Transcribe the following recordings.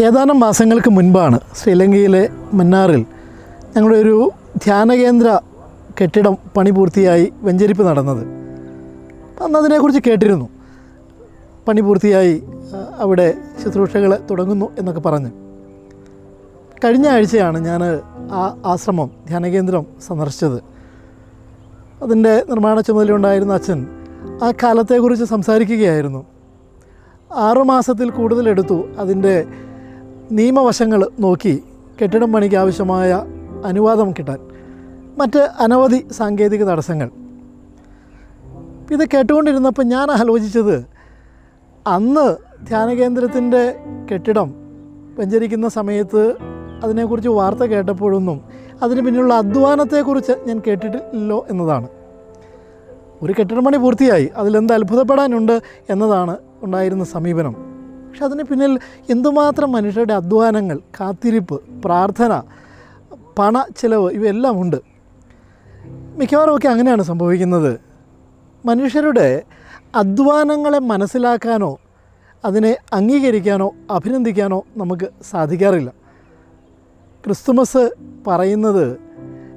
ഏതാനും മാസങ്ങൾക്ക് മുൻപാണ് ശ്രീലങ്കയിലെ മന്നാറിൽ ഞങ്ങളുടെ ഒരു ധ്യാനകേന്ദ്ര കെട്ടിടം പണി പൂർത്തിയായി വെഞ്ചരിപ്പ് നടന്നത്. അന്ന് അതിനെക്കുറിച്ച് കേട്ടിരുന്നു. പണി പൂർത്തിയായി അവിടെ ശുശ്രൂഷകൾ തുടങ്ങുന്നു എന്നൊക്കെ പറഞ്ഞു. കഴിഞ്ഞ ആഴ്ചയാണ് ഞാൻ ആ ആശ്രമം ധ്യാനകേന്ദ്രം സന്ദർശിച്ചത്. അതിന്റെ നിർമ്മാണ ചുമതലയുണ്ടായിരുന്ന അച്ഛൻ ആ കാലത്തെക്കുറിച്ച് സംസാരിക്കുകയായിരുന്നു. ആറുമാസത്തിൽ കൂടുതലെടുത്തു അതിന്റെ നിയമവശങ്ങൾ നോക്കി കെട്ടിടം പണിക്ക് ആവശ്യമായ അനുവാദം കിട്ടാൻ. മറ്റ് അനവധി സാങ്കേതിക തടസ്സങ്ങൾ. ഇത് കേട്ടുകൊണ്ടിരുന്നപ്പോൾ ഞാൻ ആലോചിച്ചത് അന്ന് ധ്യാനകേന്ദ്രത്തിന്റെ കെട്ടിടം വെഞ്ചരിക്കുന്ന സമയത്ത് അതിനെക്കുറിച്ച് വാർത്ത കേട്ടപ്പോഴൊന്നും അതിന് പിന്നിലുള്ള അധ്വാനത്തെക്കുറിച്ച് ഞാൻ കേട്ടിട്ടില്ലല്ലോ എന്നതാണ്. ഒരു കെട്ടിടം പണി പൂർത്തിയായി അതിലെന്ത് അത്ഭുതപ്പെടാനുണ്ട് എന്നതാണ് ഉണ്ടായിരുന്ന സമീപനം. പക്ഷെ അതിന് പിന്നിൽ എന്തുമാത്രം മനുഷ്യരുടെ അധ്വാനങ്ങൾ കാത്തിരിപ്പ് പ്രാർത്ഥന പണ ചിലവ് ഇവയെല്ലാം ഉണ്ട്. മിക്കവാറും ഒക്കെ അങ്ങനെയാണ് സംഭവിക്കുന്നത്. മനുഷ്യരുടെ അധ്വാനങ്ങളെ മനസ്സിലാക്കാനോ അതിനെ അംഗീകരിക്കാനോ അഭിനന്ദിക്കാനോ നമുക്ക് സാധിക്കാറില്ല. ക്രിസ്തുമസ് പറയുന്നത്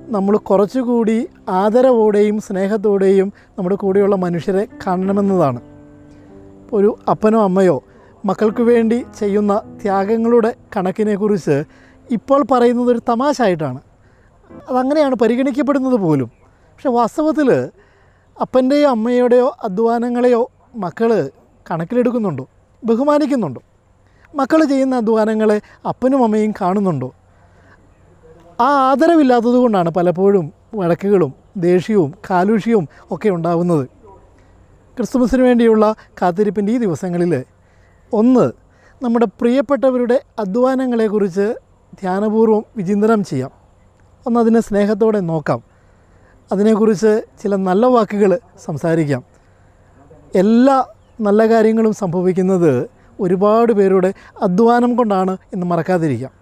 നമ്മൾ കുറച്ചുകൂടി ആദരവോടെയും സ്നേഹത്തോടെയും നമ്മുടെ കൂടെയുള്ള മനുഷ്യരെ കാണണമെന്നതാണ്. ഒരു അപ്പനോ അമ്മയോ മക്കൾക്ക് വേണ്ടി ചെയ്യുന്ന ത്യാഗങ്ങളുടെ കണക്കിനെക്കുറിച്ച് ഇപ്പോൾ പറയുന്നത് ഒരു തമാശ ആയിട്ടാണ് അതങ്ങനെയാണ് പരിഗണിക്കപ്പെടുന്നത് പോലും. പക്ഷെ വാസ്തവത്തിൽ അപ്പന്റെയോ അമ്മയുടെയോ അധ്വാനങ്ങളെയോ മക്കൾ കണക്കിലെടുക്കുന്നുണ്ടോ? ബഹുമാനിക്കുന്നുണ്ടോ? മക്കൾ ചെയ്യുന്ന അധ്വാനങ്ങളെ അപ്പനും അമ്മയും കാണുന്നുണ്ടോ? ആ ആദരവില്ലാത്തത് കൊണ്ടാണ് പലപ്പോഴും വഴക്കുകളും ദേഷ്യവും കാലുഷ്യവും ഒക്കെ ഉണ്ടാവുന്നത്. ക്രിസ്തുമസിന് വേണ്ടിയുള്ള കാത്തിരിപ്പിന്റെ ഈ ദിവസങ്ങളിൽ ഒന്ന് നമ്മുടെ പ്രിയപ്പെട്ടവരുടെ അധ്വാനങ്ങളെക്കുറിച്ച് ധ്യാനപൂർവം വിചിന്തനം ചെയ്യാം. ഒന്ന് അതിനെ സ്നേഹത്തോടെ നോക്കാം. അതിനെക്കുറിച്ച് ചില നല്ല വാക്കുകൾ സംസാരിക്കാം. എല്ലാ നല്ല കാര്യങ്ങളും സംഭവിക്കുന്നത് ഒരുപാട് പേരുടെ അധ്വാനം കൊണ്ടാണ് എന്ന് മറക്കാതിരിക്കാം.